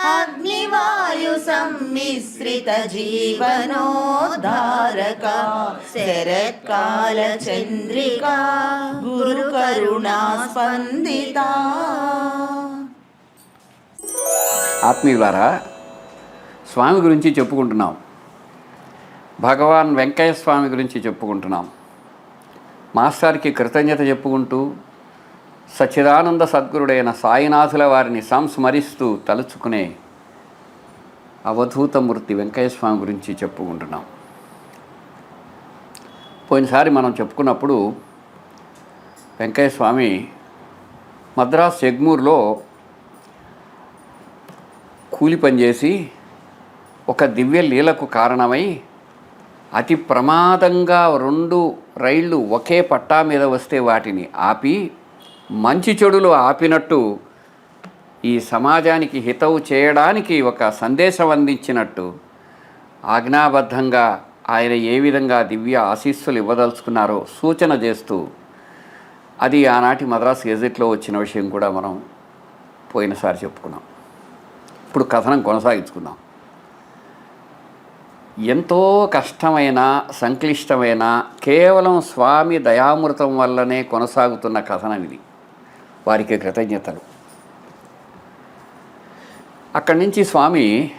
అగ్నివాయు సమ్మిశ్రిత జీవనోద్ధారక శరత్కాల చంద్రిక గురు కరుణా స్పందిత. ఆత్మీయులారా స్వామి గురించి చెప్పుకుంటున్నాం. భగవాన్ వెంకయ్య స్వామి గురించి చెప్పుకుంటున్నాం. మాస్టర్కి కృతజ్ఞత చెప్పుకుంటూ సచ్చిదానంద సద్గురుడైన సాయినాథుల వారిని సంస్మరిస్తూ తలుచుకునే అవధూతమూర్తి వెంకయ్యస్వామి గురించి చెప్పుకుంటున్నాం. పోయినసారి మనం చెప్పుకున్నప్పుడు వెంకయ్యస్వామి మద్రాస్ ఎగ్మూర్లో కూలి పనిచేసి ఒక దివ్య లీలకు కారణమై అతి ప్రమాదంగా రెండు రైళ్ళు ఒకే పట్టా మీద వస్తే వాటిని ఆపి మంచి చెడులు ఆపినట్టు ఈ సమాజానికి హితవు చేయడానికి ఒక సందేశం అందించినట్టు ఆజ్ఞాబద్ధంగా ఆయన ఏ విధంగా దివ్య ఆశీస్సులు ఇవ్వదలుచుకున్నారో సూచన చేస్తూ అది ఆనాటి మద్రాసు గెజెట్లో వచ్చిన విషయం కూడా మనం పోయినసారి చెప్పుకున్నాం. ఇప్పుడు కథనం కొనసాగించుకుందాం. ఎంతో కష్టమైన సంక్లిష్టమైన కేవలం స్వామి దయామృతం వల్లనే కొనసాగుతున్న కథనం ఇది. వారికి కృతజ్ఞతలు. అక్కడి నుంచి స్వామి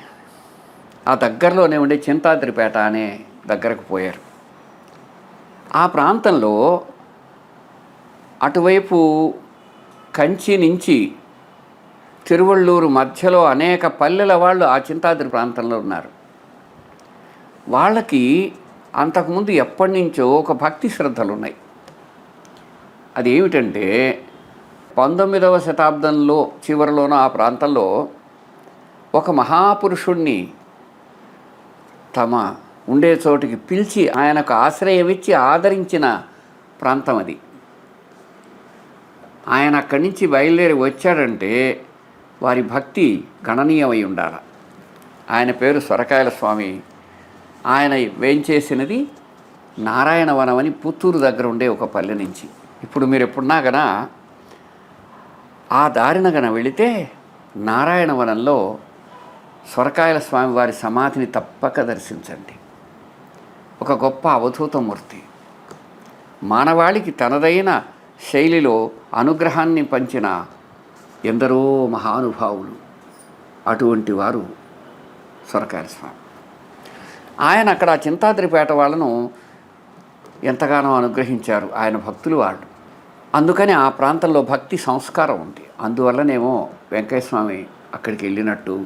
ఆ దగ్గరలోనే ఉండే చింతాద్రిపేట అనే దగ్గరకు పోయారు. ఆ ప్రాంతంలో అటువైపు కంచి నుంచి తిరువళ్ళూరు మధ్యలో అనేక పల్లెల వాళ్ళు ఆ చింతాద్రి ప్రాంతంలో ఉన్నారు. వాళ్ళకి అంతకుముందు ఎప్పటి నుంచో ఒక భక్తి శ్రద్ధలు ఉన్నాయి అది ఏమిటంటే పంతొమ్మిదవ శతాబ్దంలో చివరిలోనూ ఆ ప్రాంతంలో ఒక మహాపురుషుణ్ణి తమ ఉండే చోటికి పిలిచి ఆయనకు ఆశ్రయం ఇచ్చి ఆదరించిన ప్రాంతం అది. ఆయన అక్కడి నుంచి బయలుదేరి వచ్చాడంటే వారి భక్తి గణనీయమై ఉండాలి. ఆయన పేరు సొరకాయల స్వామి. ఆయన వేంచేసినది నారాయణవనం అని పుత్తూరు దగ్గర ఉండే ఒక పల్లె నుంచి. ఇప్పుడు మీరు ఎప్పుడున్నా కదా ఆ దారిన గన వెళితే నారాయణవనంలో సొరకాయల స్వామి వారి సమాధిని తప్పక దర్శించండి. ఒక గొప్ప అవధూతమూర్తి మానవాళికి తనదైన శైలిలో అనుగ్రహాన్ని పంచిన ఎందరో మహానుభావులు. అటువంటి వారు సొరకాయల స్వామి. ఆయన అక్కడ చింతాద్రిపేట వాళ్ళను ఎంతగానో అనుగ్రహించారు. ఆయన భక్తులు వాళ్ళు. అందుకని ఆ ప్రాంతంలో భక్తి సంస్కారం ఉంది. అందువల్లనేమో వెంకటస్వామి అక్కడికి వెళ్ళినట్టు.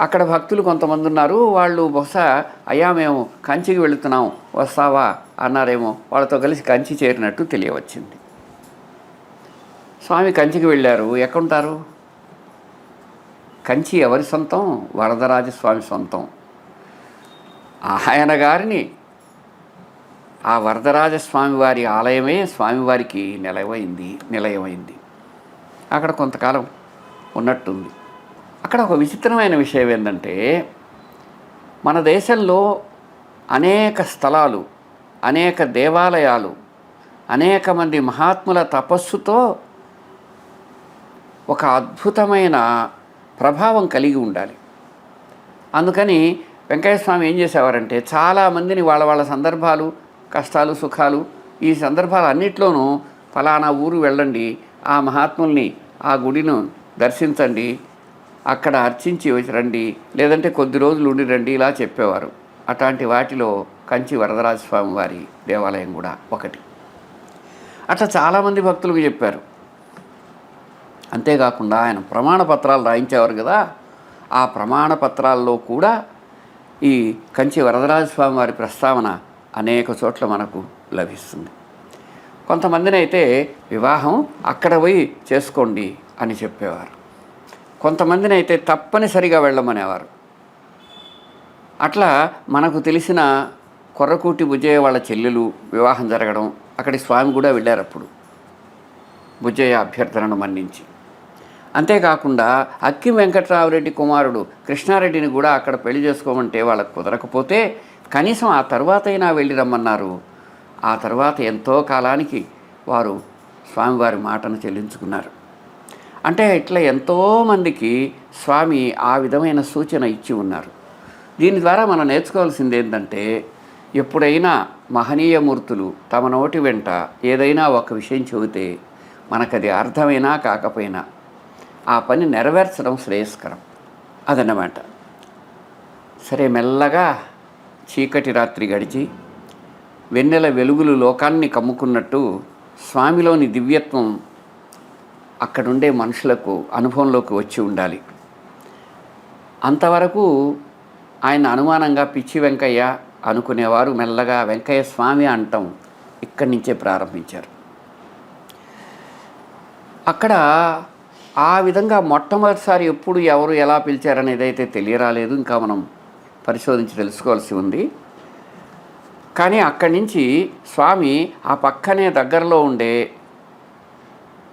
అక్కడ భక్తులు కొంతమంది ఉన్నారు. వాళ్ళు బహుశా అయ్యా మేము కంచికి వెళుతున్నాం. వస్తావా? అన్నారేమో. వాళ్ళతో కలిసి కంచి చేరినట్టు తెలియవచ్చింది. స్వామి కంచికి వెళ్ళారు. ఎక్కడుంటారు? కంచి ఎవరి సొంతం? వరదరాజస్వామి సొంతం. ఆయన గారిని ఆ వరదరాజస్వామి వారి ఆలయమే స్వామివారికి నిలవైంది నిలయమైంది. అక్కడ కొంతకాలం ఉన్నట్టుంది. అక్కడ ఒక విచిత్రమైన విషయం ఏంటంటే మన దేశంలో అనేక స్థలాలు అనేక దేవాలయాలు అనేక మంది మహాత్ముల తపస్సుతో ఒక అద్భుతమైన ప్రభావం కలిగి ఉండాలి. అందుకని వెంకయ్య స్వామి ఏం చేసేవారంటే చాలామందిని వాళ్ళ వాళ్ళ సందర్భాలు కష్టాలు సుఖాలు ఈ సందర్భాలు అన్నిట్లోనూ ఫలానా ఊరు వెళ్ళండి ఆ మహాత్ముల్ని ఆ గుడిను దర్శించండి అక్కడ అర్చించి రండి లేదంటే కొద్ది రోజులు ఉండి రండి ఇలా చెప్పేవారు. అట్లాంటి వాటిలో కంచి వరదరాజస్వామి వారి దేవాలయం కూడా ఒకటి. అట్లా చాలామంది భక్తులకు చెప్పారు. అంతేకాకుండా ఆయన ప్రమాణ పత్రాలు రాయించేవారు కదా ఆ ప్రమాణ పత్రాల్లో కూడా ఈ కంచి వరదరాజస్వామి వారి ప్రస్తావన అనేక చోట్ల మనకు లభిస్తుంది. కొంతమందిని అయితే వివాహం అక్కడ పోయి చేసుకోండి అని చెప్పేవారు. కొంతమందిని అయితే తప్పనిసరిగా వెళ్ళమనేవారు. అట్లా మనకు తెలిసిన కొర్రకూటి బుజ్జయ్య వాళ్ళ చెల్లెలు వివాహం జరగడం అక్కడి స్వామి కూడా వెళ్ళారు అప్పుడు. బుజ్జయ్య అభ్యర్థనను మన్నించి. అంతేకాకుండా అక్కి వెంకట్రామరెడ్డి కుమారుడు కృష్ణారెడ్డిని కూడా అక్కడ పెళ్ళి చేసుకోమంటే వాళ్ళకు కుదరకపోతే కనీసం ఆ తర్వాత అయినా వెళ్ళి రమ్మన్నారు. ఆ తర్వాత ఎంతో కాలానికి వారు స్వామివారి మాటను చెల్లించుకున్నారు. అంటే ఇట్లా ఎంతోమందికి స్వామి ఆ విధమైన సూచన ఇచ్చి ఉన్నారు. దీని ద్వారా మనం నేర్చుకోవాల్సింది ఏంటంటే ఎప్పుడైనా మహనీయమూర్తులు తమ నోటి వెంట ఏదైనా ఒక విషయం చెబితే మనకది అర్థమైనా కాకపోయినా ఆ పని నెరవేర్చడం శ్రేయస్కరం అదన్నమాట. సరే మెల్లగా చీకటి రాత్రి గడిచి వెన్నెల వెలుగులు లోకాన్ని కమ్ముకున్నట్టు స్వామిలోని దివ్యత్వం అక్కడుండే మనుషులకు అనుభవంలోకి వచ్చి ఉండాలి. అంతవరకు ఆయన అనుమానంగా పిచ్చి వెంకయ్య అనుకునేవారు మెల్లగా వెంకయ్య స్వామి అంటం ఇక్కడి నుంచే ప్రారంభించారు. అక్కడ ఆ విధంగా మొట్టమొదటిసారి ఎప్పుడు ఎవరు ఎలా పిలిచారనేది అయితే తెలియరాలేదు. ఇంకా మనం పరిశోధించి తెలుసుకోవాల్సి ఉంది. కానీ అక్కడి నుంచి స్వామి ఆ పక్కనే దగ్గరలో ఉండే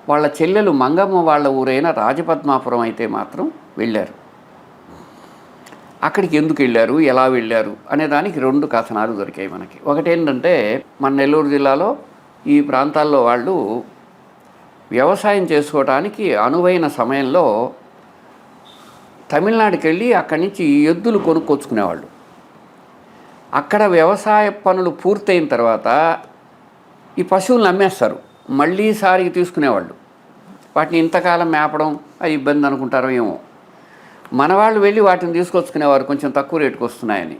వాళ్ళ చెల్లెలు మంగమ్మ వాళ్ళ ఊరైన రాజపద్మాపురం అయితే మాత్రం వెళ్ళారు. అక్కడికి ఎందుకు వెళ్ళారు? ఎలా వెళ్ళారు? అనే దానికి రెండు కథనాలు దొరికాయి మనకి. ఒకటి ఏంటంటే మన నెల్లూరు జిల్లాలో ఈ ప్రాంతాల్లో వాళ్ళు వ్యవసాయం చేసుకోవడానికి అనువైన సమయంలో తమిళనాడుకి వెళ్ళి అక్కడి నుంచి ఎద్దులు కొనుక్కొచ్చుకునేవాళ్ళు. అక్కడ వ్యవసాయ పనులు పూర్తయిన తర్వాత ఈ పశువులను అమ్మేస్తారు. మళ్ళీ సారికి తీసుకునేవాళ్ళు. వాటిని ఇంతకాలం మేపడం అది ఇబ్బంది అనుకుంటారో ఏమో. మన వాళ్ళు వెళ్ళి వాటిని తీసుకొచ్చుకునేవారు కొంచెం తక్కువ రేటుకు వస్తున్నాయని.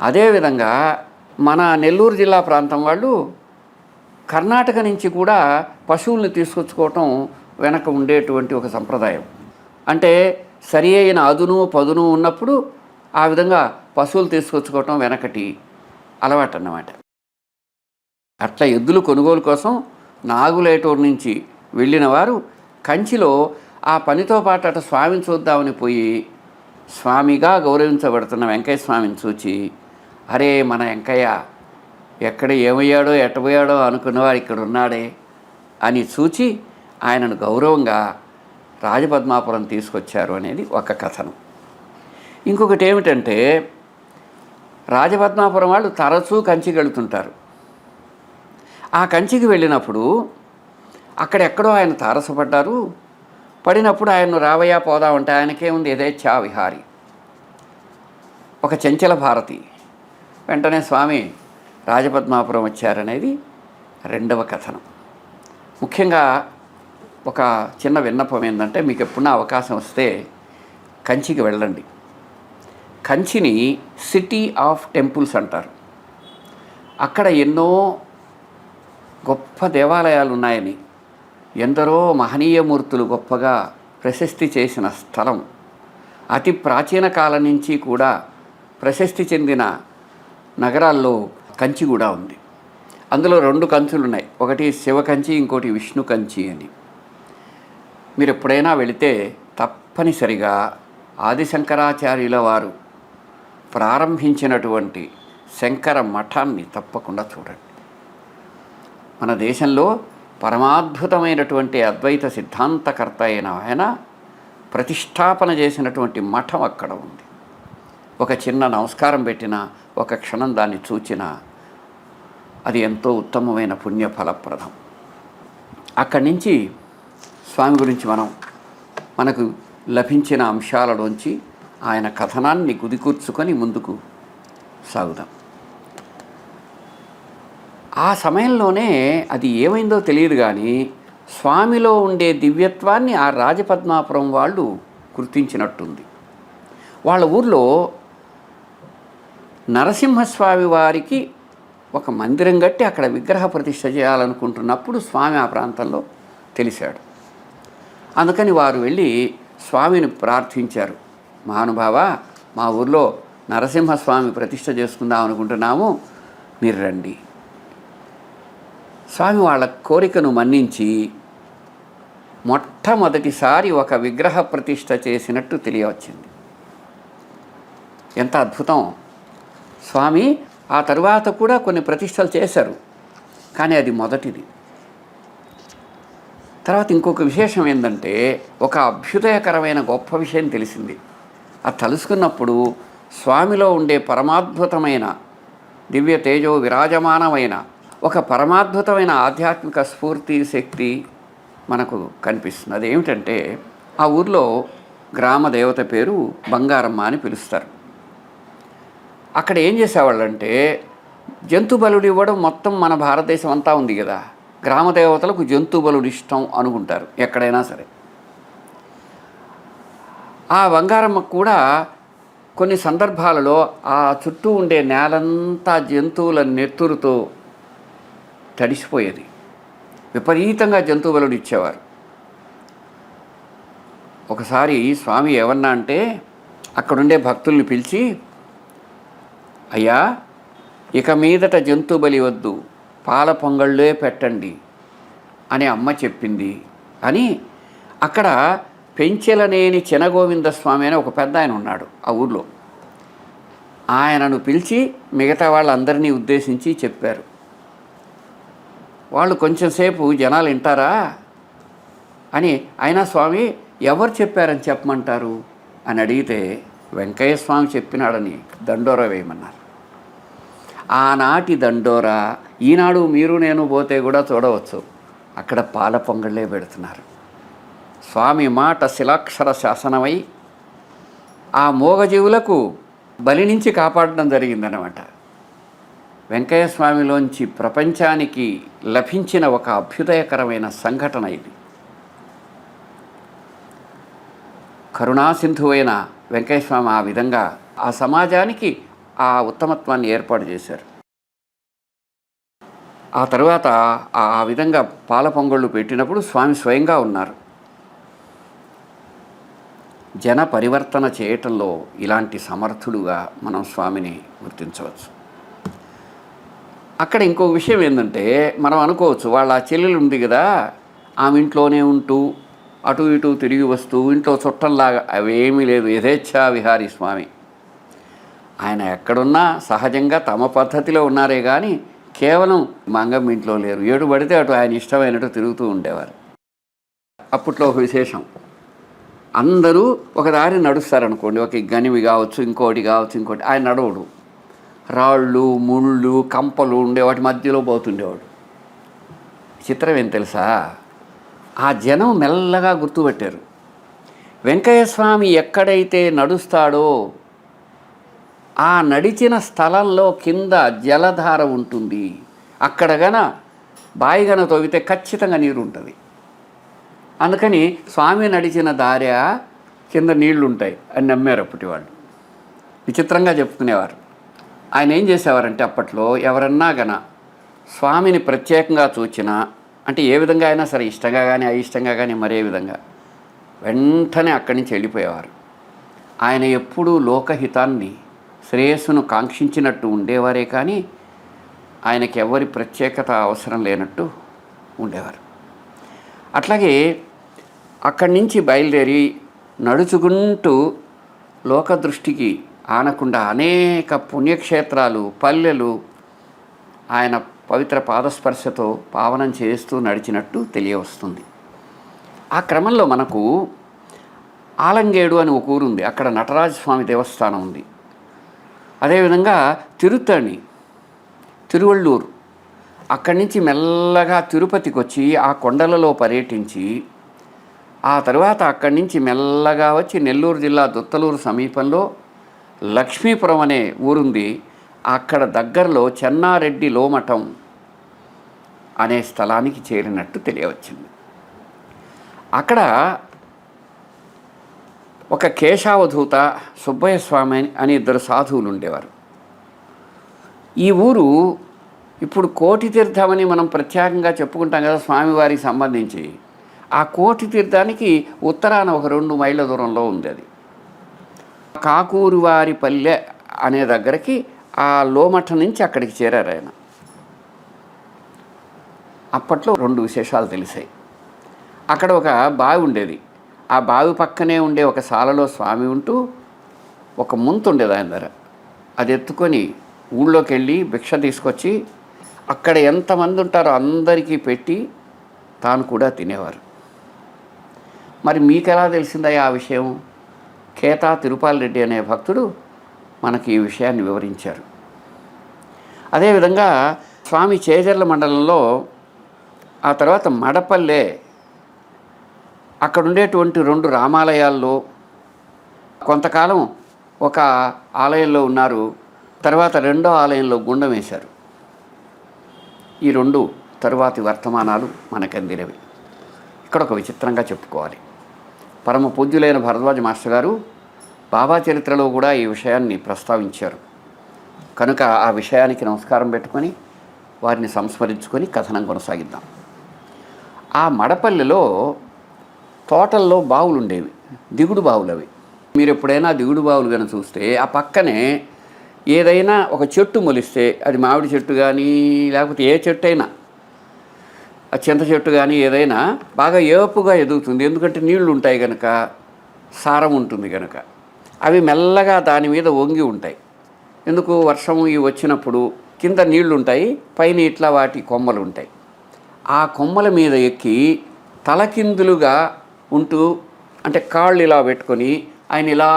అదేవిధంగా మన నెల్లూరు జిల్లా ప్రాంతం వాళ్ళు కర్ణాటక నుంచి కూడా పశువుల్ని తీసుకొచ్చుకోవటం వెనక ఉండేటువంటి ఒక సంప్రదాయం. అంటే సరి అయిన అదును పదును ఉన్నప్పుడు ఆ విధంగా పశువులు తీసుకొచ్చుకోవటం వెనకటి అలవాటు అన్నమాట. అట్లా ఎద్దులు కొనుగోలు కోసం నాగులేటూరు నుంచి వెళ్ళిన వారు కంచిలో ఆ పనితో పాటు అట స్వామిని చూద్దామని పోయి స్వామిగా గౌరవించబడుతున్న వెంకయ్య స్వామిని చూచి అరే మన వెంకయ్య ఎక్కడ ఏమయ్యాడో ఎట్టబోయాడో అనుకున్నవాడు ఇక్కడ ఉన్నాడే అని చూచి ఆయనను గౌరవంగా రాజపద్మాపురం తీసుకొచ్చారు అనేది ఒక కథనం. ఇంకొకటి ఏమిటంటే రాజపద్మాపురం వాళ్ళు తరచూ కంచికి వెళుతుంటారు. ఆ కంచికి వెళ్ళినప్పుడు అక్కడెక్కడో ఆయన తారసపడ్డారు. పడినప్పుడు ఆయన్ను పోదా పోదామంటే ఆయనకేముంది యథేచ్ఛా విహారి. ఒక చెంచల భారతి వెంటనే స్వామి రాజపద్మాపురం వచ్చారనేది రెండవ కథనం. ముఖ్యంగా ఒక చిన్న విన్నపం ఏంటంటే మీకు ఎప్పుడన్నా అవకాశం వస్తే కంచికి వెళ్ళండి. కంచిని సిటీ ఆఫ్ టెంపుల్స్ అంటారు. అక్కడ ఎన్నో గొప్ప దేవాలయాలు ఉన్నాయని ఎందరో మహనీయమూర్తులు గొప్పగా ప్రశస్తి చేసిన స్థలం. అతి ప్రాచీన కాలం నుంచి కూడా ప్రశస్తి చెందిన నగరాల్లో కంచి కూడా ఉంది. అందులో రెండు కంచులు ఉన్నాయి ఒకటి శివ కంచి ఇంకోటి విష్ణు కంచి అని. మీరు ఎప్పుడైనా వెళితే తప్పనిసరిగా ఆదిశంకరాచార్యుల వారు ప్రారంభించినటువంటి శంకర మఠాన్ని తప్పకుండా చూడండి. మన దేశంలో పరమాద్భుతమైనటువంటి అద్వైత సిద్ధాంతకర్త అయిన ఆయన ప్రతిష్టాపన చేసినటువంటి మఠం అక్కడ ఉంది. ఒక చిన్న నమస్కారం పెట్టిన ఒక క్షణం దాన్ని చూచిన అది ఎంతో ఉత్తమమైన పుణ్య ఫలప్రదం అక్కడి నుంచి స్వామి గురించి మనం మనకు లభించిన అంశాలలోంచి ఆయన కథనాన్ని గుదికూర్చుకొని ముందుకు సాగుదాం. ఆ సమయంలోనే అది ఏమైందో తెలియదు కానీ స్వామిలో ఉండే దివ్యత్వాన్ని ఆ రాజపద్మాపురం వాళ్ళు గుర్తించినట్టుంది. వాళ్ళ ఊర్లో నరసింహస్వామి వారికి ఒక మందిరం కట్టి అక్కడ విగ్రహ ప్రతిష్ట చేయాలనుకుంటున్నప్పుడు స్వామి ఆ ప్రాంతంలో తెలిసాడు. అందుకని వారు వెళ్ళి స్వామిని ప్రార్థించారు. మహానుభావ మా ఊర్లో నరసింహస్వామి ప్రతిష్ట చేసుకుందాం అనుకుంటున్నాము మీరు రండి. స్వామి వాళ్ళ కోరికను మన్నించి మొట్టమొదటిసారి ఒక విగ్రహ ప్రతిష్ట చేసినట్టు తెలియవచ్చింది. ఎంత అద్భుతం! స్వామి ఆ తరువాత కూడా కొన్ని ప్రతిష్టలు చేశారు కానీ అది మొదటిది. తర్వాత ఇంకొక విశేషం ఏంటంటే ఒక అభ్యుదయకరమైన గొప్ప విషయం తెలిసింది. అది తలుసుకున్నప్పుడు స్వామిలో ఉండే పరమాద్భుతమైన దివ్య తేజో విరాజమానమైన ఒక పరమాద్భుతమైన ఆధ్యాత్మిక స్ఫూర్తి శక్తి మనకు కనిపిస్తుంది. అదేమిటంటే ఆ ఊర్లో గ్రామ దేవత పేరు బంగారమ్మ అని పిలుస్తారు. అక్కడ ఏం చేసేవాళ్ళంటే జంతు బలుడు ఇవ్వడం మొత్తం మన భారతదేశం అంతా ఉంది కదా. గ్రామ దేవతలకు జంతు బలుడు ఇష్టం అనుకుంటారు ఎక్కడైనా సరే. ఆ బంగారమ్మ కూడా కొన్ని సందర్భాలలో ఆ చుట్టూ ఉండే నేలంతా జంతువుల నెత్తురుతో తడిసిపోయేది. విపరీతంగా జంతు బలుడు ఇచ్చేవారు ఒకసారి స్వామి ఏమన్నా అంటే అక్కడుండే భక్తుల్ని పిలిచి అయ్యా ఇక మీదట జంతు బలి వద్దు. పాల పొంగళ్ళే పెట్టండి అని అమ్మ చెప్పింది అని అక్కడ పెంచెలనేని చినగోవింద స్వామి అని ఒక పెద్ద ఆయన ఉన్నాడు ఆ ఊర్లో. ఆయనను పిలిచి మిగతా వాళ్ళందరినీ ఉద్దేశించి చెప్పారు. వాళ్ళు కొంచెంసేపు జనాలు వింటారా? అని అయినా స్వామి ఎవరు చెప్పారని చెప్పమంటారు? అని అడిగితే వెంకయ్య స్వామి చెప్పినాడని దండోరా వేయమన్నారు. ఆనాటి దండోరా ఈనాడు మీరు నేను పోతే కూడా చూడవచ్చు. అక్కడ పాల పొంగళ్ళే పెడుతున్నారు. స్వామి మాట శిలాక్షర శాసనమై ఆ మూగజీవులకు బలి నుంచి కాపాడడం జరిగిందనమాట వెంకయ్య స్వామిలోంచి ప్రపంచానికి లభించిన ఒక అభ్యుదయకరమైన సంఘటన ఇది. కరుణాసింధు అయిన వెంకయ్య స్వామి ఆ విధంగా ఆ సమాజానికి ఆ ఉత్తమత్వాన్ని ఏర్పాటు చేశారు. ఆ తర్వాత ఆ విధంగా పాల పొంగళ్ళు పెట్టినప్పుడు స్వామి స్వయంగా ఉన్నారు. జన పరివర్తన చేయటంలో ఇలాంటి సమర్థుడుగా మనం స్వామిని గుర్తించవచ్చు. అక్కడ ఇంకో విషయం ఏంటంటే మనం అనుకోవచ్చు వాళ్ళ చెల్లెలు ఉంది కదా ఆమె ఇంట్లోనే ఉంటూ అటు ఇటు తిరిగి వస్తూ ఇంట్లో చుట్టంలాగా అవేమీ లేదు యథేచ్ఛా విహారీ స్వామి. ఆయన ఎక్కడున్నా సహజంగా తమ పద్ధతిలో ఉన్నారే కానీ కేవలం మంగమ్మ ఇంట్లో లేరు. ఏడు పడితే అటు ఆయన ఇష్టమైనట్టు తిరుగుతూ ఉండేవారు. అప్పట్లో ఒక విశేషం. అందరూ ఒక దారి నడుస్తారనుకోండి. ఒక గనివి కావచ్చు ఇంకోటి కావచ్చు ఇంకోటి. ఆయన నడవడు. రాళ్ళు ముళ్ళు కంపలు ఉండే వాటి మధ్యలో పోతుండేవాడు. చిత్రం ఏం తెలుసా? ఆ జనం మెల్లగా గుర్తుపెట్టారు. వెంకయ్య స్వామి ఎక్కడైతే నడుస్తాడో ఆ నడిచిన స్థలంలో కింద జలధార ఉంటుంది. అక్కడ గన బాయి గన తవ్వితే ఖచ్చితంగా నీరు ఉంటుంది అందుకని స్వామి నడిచిన దారి కింద నీళ్ళు ఉంటాయి అని నమ్మారు అప్పటి వాళ్ళు. విచిత్రంగా చెప్పుకునేవారు. ఆయన ఏం చేసేవారంటే అప్పట్లో ఎవరన్నా గన స్వామిని ప్రత్యేకంగా చూచినా అంటే ఏ విధంగా అయినా సరే ఇష్టంగా కానీ అయిష్టంగా కానీ మరే విధంగా వెంటనే అక్కడి నుంచి వెళ్ళిపోయేవారు. ఆయన ఎప్పుడూ లోకహితాన్ని శ్రేయస్సును కాంక్షించినట్టు ఉండేవారే కానీ ఆయనకి ఎవరి ప్రత్యేకత అవసరం లేనట్టు ఉండేవారు. అట్లాగే అక్కడి నుంచి బయలుదేరి నడుచుకుంటూ లోకదృష్టికి ఆనకుండా అనేక పుణ్యక్షేత్రాలు పల్లెలు ఆయన పవిత్ర పాదస్పర్శతో పావనం చేస్తూ నడిచినట్టు తెలియవస్తుంది. ఆ క్రమంలో మనకు ఆలంగేడు అని ఒక ఊరు ఉంది అక్కడ నటరాజస్వామి దేవస్థానం ఉంది. అదేవిధంగా తిరుత్తణి తిరువళ్ళూరు అక్కడి నుంచి మెల్లగా తిరుపతికి వచ్చి ఆ కొండలలో పర్యటించి ఆ తర్వాత అక్కడి నుంచి మెల్లగా వచ్చి నెల్లూరు జిల్లా దుత్తలూరు సమీపంలో లక్ష్మీపురం అనే ఊరుంది. అక్కడ దగ్గరలో చెన్నారెడ్డి లోమఠం అనే స్థలానికి చేరినట్టు తెలియవచ్చింది. అక్కడ ఒక కేశావధూత సుబ్బయ్య స్వామి అని ఇద్దరు సాధువులు ఉండేవారు. ఈ ఊరు ఇప్పుడు కోటి తీర్థమని మనం ప్రత్యేకంగా చెప్పుకుంటాం కదా స్వామివారికి సంబంధించి. ఆ కోటి తీర్థానికి ఉత్తరాన ఒక రెండు మైళ్ళ దూరంలో ఉంది అది. కాకూరువారి పల్లె అనే దగ్గరికి ఆ లోమఠ నుంచి అక్కడికి చేరారు ఆయన. అప్పట్లో రెండు విశేషాలు తెలిసాయి. అక్కడ ఒక బావి ఉండేది. ఆ బావి పక్కనే ఉండే ఒక శాలలో స్వామి ఉంటూ ఒక ముంత ఉండేది ఆయన దగ్గర. అది ఎత్తుకొని ఊళ్ళోకి వెళ్ళి భిక్ష తీసుకొచ్చి అక్కడ ఎంతమంది ఉంటారో అందరికీ పెట్టి తాను కూడా తినేవారు. మరి మీకెలా తెలిసిందయ్యా ఆ విషయం? కేతా తిరుపాల్ రెడ్డి అనే భక్తుడు మనకి ఈ విషయాన్ని వివరించారు. అదేవిధంగా స్వామి చేజర్ల మండలంలో ఆ తర్వాత మడపల్లె అక్కడ ఉండేటువంటి రెండు రామాలయాల్లో కొంతకాలం ఒక ఆలయంలో ఉన్నారు. తర్వాత రెండో ఆలయంలో గుండం వేశారు. ఈ రెండు తరువాతి వర్తమానాలు మనకు అందినవి ఇక్కడ ఒక విచిత్రంగా చెప్పుకోవాలి. పరమ పూజ్యులైన భరద్వాజ మాస్టర్ గారు బాబా చరిత్రలో కూడా ఈ విషయాన్ని ప్రస్తావించారు. కనుక ఆ విషయానికి నమస్కారం పెట్టుకొని వారిని సంస్మరించుకొని కథనం కొనసాగిద్దాం. ఆ మడపల్లిలో తోటల్లో బావులు ఉండేవి దిగుడు బావులు అవి మీరు ఎప్పుడైనా దిగుడు బావులు కానీ చూస్తే ఆ పక్కనే ఏదైనా ఒక చెట్టు మొలిస్తే అది మామిడి చెట్టు కానీ లేకపోతే ఏ చెట్టు అయినా ఆ చింత చెట్టు కానీ ఏదైనా బాగా ఏపుగా ఎదుగుతుంది. ఎందుకంటే నీళ్ళు ఉంటాయి కనుక సారం ఉంటుంది కనుక అవి మెల్లగా దాని మీద వంగి ఉంటాయి. ఎందుకు? వర్షం ఇవి వచ్చినప్పుడు కింద నీళ్ళు ఉంటాయి పైన ఇట్లా వాటి కొమ్మలు ఉంటాయి ఆ కొమ్మల మీద ఎక్కి తలకిందులుగా ఉంటూ అంటే కాళ్ళు ఇలా పెట్టుకొని ఆయన ఇలా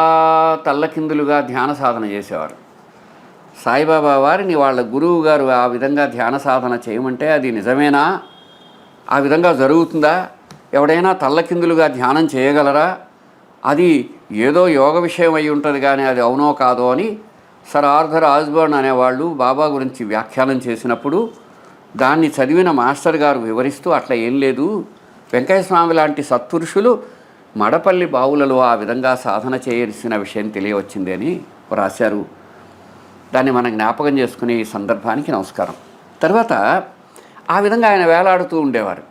తల్లకిందులుగా ధ్యాన సాధన చేసేవారు. సాయిబాబా వారిని వాళ్ళ గురువు గారు ఆ విధంగా ధ్యాన సాధన చేయమంటే అది నిజమేనా? ఆ విధంగా జరుగుతుందా? ఎవడైనా తల్లకిందులుగా ధ్యానం చేయగలరా? అది ఏదో యోగ విషయం అయి ఉంటుంది కానీ అది అవునో కాదో అని సర్ ఆర్థర్ ఆజ్బర్న్ అనేవాళ్ళు బాబా గురించి వ్యాఖ్యానం చేసినప్పుడు దాన్ని చదివిన మాస్టర్ గారు వివరిస్తూ అట్లా ఏం లేదు. వెంకయ్య స్వామి లాంటి సత్పురుషులు మడపల్లి బావులలో ఆ విధంగా సాధన చేయాల్సిన విషయం తెలియవచ్చింది అని రాశారు. దాన్ని మనం జ్ఞాపకం చేసుకునే ఈ సందర్భానికి నమస్కారం. తర్వాత ఆ విధంగా ఆయన వేలాడుతూ ఉండేవారు.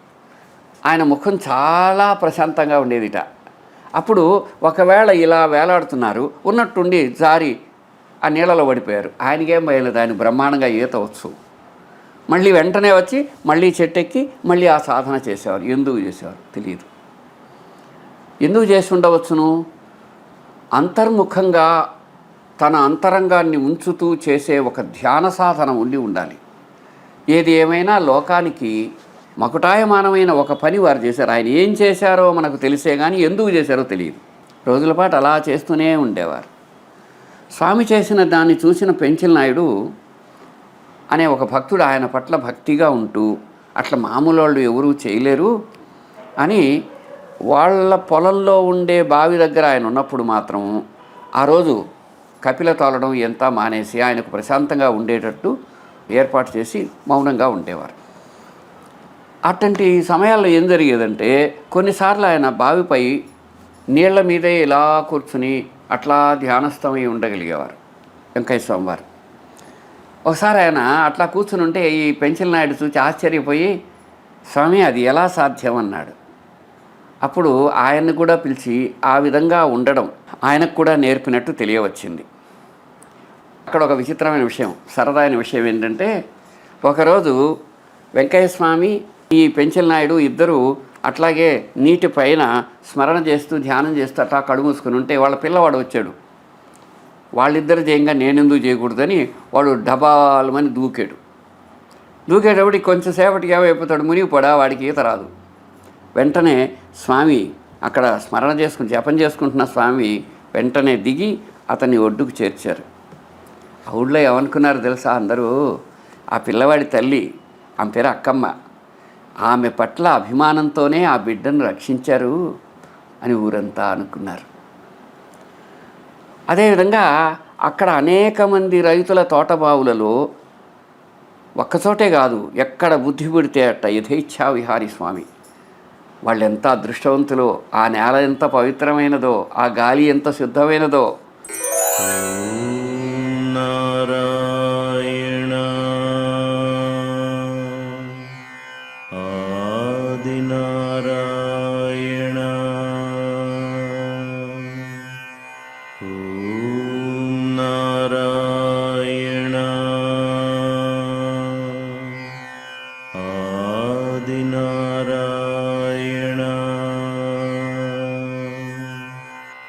ఆయన ముఖం చాలా ప్రశాంతంగా ఉండేదిట. అప్పుడు ఒకవేళ ఇలా వేలాడుతున్నారు ఉన్నట్టుండి జారి ఆ నీళ్ళలో పడిపోయారు. ఆయనకేం భయలేదు ఆయన బ్రహ్మాండంగా ఈత వచ్చు మళ్ళీ వెంటనే వచ్చి మళ్ళీ చెట్టెక్కి మళ్ళీ ఆ సాధన చేసేవారు. ఎందుకు చేసేవారు? తెలియదు ఎందుకు చేసి ఉండవచ్చును అంతర్ముఖంగా తన అంతరంగాన్ని ఉంచుతూ చేసే ఒక ధ్యాన సాధన ఉండి ఉండాలి. ఏది ఏమైనా లోకానికి మకుటాయమానమైన ఒక పని వారు చేశారు. ఆయన ఏం చేశారో మనకు తెలిసే కానీ ఎందుకు చేశారో తెలియదు. రోజుల పాటు అలా చేస్తూనే ఉండేవారు. స్వామి చేసిన దాన్ని చూసిన పెంచిల్ నాయుడు అనే ఒక భక్తుడు ఆయన పట్ల భక్తిగా ఉంటూ అట్లా మామూలు వాళ్ళు ఎవరూ చేయలేరు. అని వాళ్ళ పొలంలో ఉండే బావి దగ్గర ఆయన ఉన్నప్పుడు మాత్రం ఆ రోజు కపిల తోలడం ఎంత మానేసి ఆయనకు ప్రశాంతంగా ఉండేటట్టు ఏర్పాటు చేసి మౌనంగా ఉండేవారు. అట్లాంటి సమయాల్లో ఏం జరిగేదంటే కొన్నిసార్లు ఆయన బావిపై నీళ్ళ మీదే ఇలా కూర్చుని అట్లా ధ్యానస్థమై ఉండగలిగేవారు. వెంకయ్య స్వామివారు. ఒకసారి ఆయన అట్లా కూర్చుని ఉంటే ఈ పెంచిల్ నాయుడు చూసి ఆశ్చర్యపోయి స్వామి అది ఎలా సాధ్యం? అన్నాడు. అప్పుడు ఆయన్ని కూడా పిలిచి ఆ విధంగా ఉండడం ఆయనకు కూడా నేర్పినట్టు తెలియవచ్చింది. అక్కడ ఒక విచిత్రమైన విషయం సరదా అయిన విషయం ఏంటంటే ఒకరోజు వెంకయ్య స్వామి ఈ పెంచిల్ నాయుడు ఇద్దరు అట్లాగే నీటి పైన స్మరణ చేస్తూ ధ్యానం చేస్తూ అట్లా కడుమూసుకుని ఉంటే వాళ్ళ పిల్లవాడు వచ్చాడు. వాళ్ళిద్దరు చేయంగా నేనెందుకు చేయకూడదని వాడు డబాలమని దూకాడు. దూకేటప్పటికి కొంచెం సేపటికి ఏమైపోతాడు? మునిగిపోడా? వాడికి ఈత రాదు. వెంటనే స్వామి అక్కడ స్మరణ చేసుకుని జపం చేసుకుంటున్న స్వామి వెంటనే దిగి అతన్ని ఒడ్డుకు చేర్చారు. ఆ ఊళ్ళో ఏమనుకున్నారు తెలుసా? అందరూ ఆ పిల్లవాడి తల్లి ఆమె పేరు అక్కమ్మ ఆమె పట్ల అభిమానంతోనే ఆ బిడ్డను రక్షించారు అని ఊరంతా అనుకున్నారు. అదేవిధంగా అక్కడ అనేక మంది రైతుల తోట బావులలో ఒక్కచోటే కాదు ఎక్కడ బుద్ధి పుడితే అట్ట యథేచ్ఛా విహారి స్వామి. వాళ్ళు ఎంత అదృష్టవంతులో ఆ నేల ఎంత పవిత్రమైనదో ఆ గాలి ఎంత శుద్ధమైనదో.